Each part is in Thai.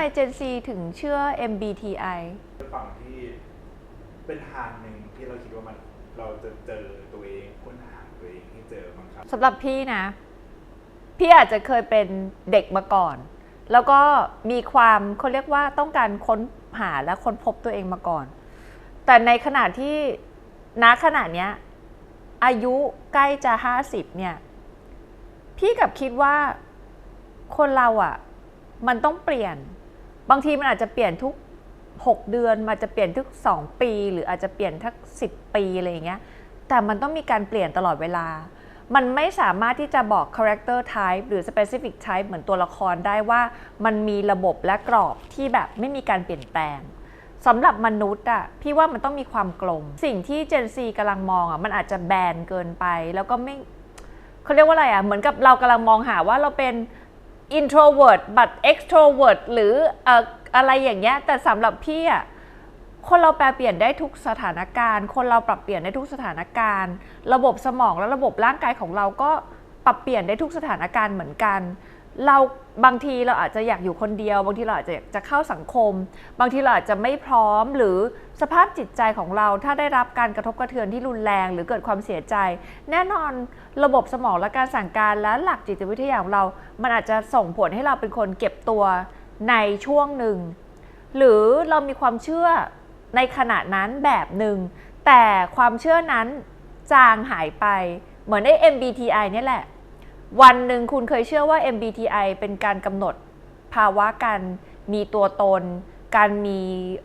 ไม Gen Z ถึงเชื่อ MBTI ฝั่งที่เป็นทางหนึ่งที่เราคิดว่ามันเราจะเจอตัวเองค้นหาตัวเองให้เจอบ้างครับสำหรับพี่นะ พี่อาจจะเคยเป็นเด็กมาก่อน แล้วก็มีความเขาเรียกว่าต้องการค้นหาและค้นพบตัวเองมาก่อน แต่ในขณะที่ณขณะเนี้ย อายุใกล้จะห้าสิบเนี่ย พี่กลับคิดว่าคนเราอะ่ะ มันต้องเปลี่ยน บางทีมันอาจจะเปลี่ยนทุก 6 เดือนมันอาจจะเปลี่ยนทุก 2 ปี หรืออาจจะเปลี่ยนทัก 10 ปีอะไรอย่างเงี้ยแต่มันต้องมีการเปลี่ยนตลอดเวลา มันไม่สามารถที่จะบอก character type หรือ specific type เหมือนตัวละครได้ว่ามันมีระบบและกรอบที่แบบไม่มีการเปลี่ยนแปลงสำหรับมนุษย์อะพี่ว่ามันต้องมีความกลม สิ่งที่ Gen Z กำลังมองอะมันอาจจะแบนเกินไป แล้วก็ไม่เขาเรียกว่าอะไรอะเหมือนกับเรากำลังมองหาว่าเราเป็น introvert but extrovert หรืออะไรอย่างเงี้ยแต่สำหรับพี่อะคนเราแปลเปลี่ยนได้ทุกสถานการณ์ คนเราปรับเปลี่ยนได้ทุกสถานการณ์ ระบบสมองและระบบร่างกายของเราก็ปรับเปลี่ยนได้ทุกสถานการณ์เหมือนกัน เราบางทีเราอาจจะอยากอยู่คนเดียว บางทีเราอาจจะจะเข้าสังคม บางทีเราอาจจะไม่พร้อมหรือ สภาพจิตใจของเราถ้าได้รับการกระทบกระเทือนที่รุนแรง หรือเกิดความเสียใจ แน่นอนระบบสมองและการสั่งการและหลักจิตวิทยาของเรา มันอาจจะส่งผลให้เราเป็นคนเก็บตัวในช่วงหนึ่ง หรือเรามีความเชื่อในขณะนั้นแบบหนึ่ง แต่ความเชื่อนั้นจางหายไป เหมือนไอ้ MBTI เนี่ยแหละ วันหนึ่งคุณเคยเชื่อว่า MBTI เป็นการกำหนดภาวะการมีตัวตน การมี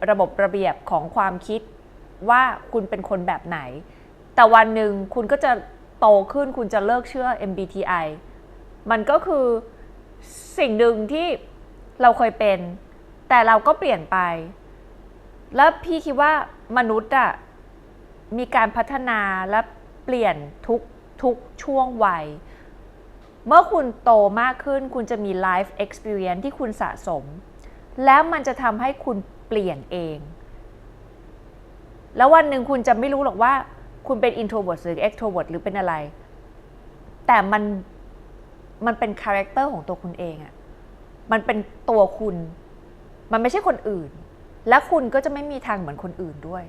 ระบบระเบียบของความคิดว่าคุณเป็นคนแบบไหน แต่วันหนึ่งคุณก็จะโตขึ้นคุณจะเลิกเชื่อ MBTI มันก็คือสิ่งหนึ่งที่เราเคยเป็น แต่เราก็เปลี่ยนไป แล้วพี่คิดว่ามนุษย์อะมีการพัฒนาและเปลี่ยนทุกทุกช่วงวัย เมื่อคุณโตมากขึ้นคุณจะมี life experience ที่คุณสะสม แล้วมันจะทำให้คุณเปลี่ยนเอง แล้ววันหนึ่งคุณจะไม่รู้หรอกว่า คุณเป็น introvert หรือ extrovert หรือเป็นอะไร แต่มันมันเป็นคาแรคเตอร์ของตัวคุณเองอะมันเป็นตัวคุณ มันไม่ใช่คนอื่น และคุณก็จะไม่มีทางเหมือนคนอื่นด้วย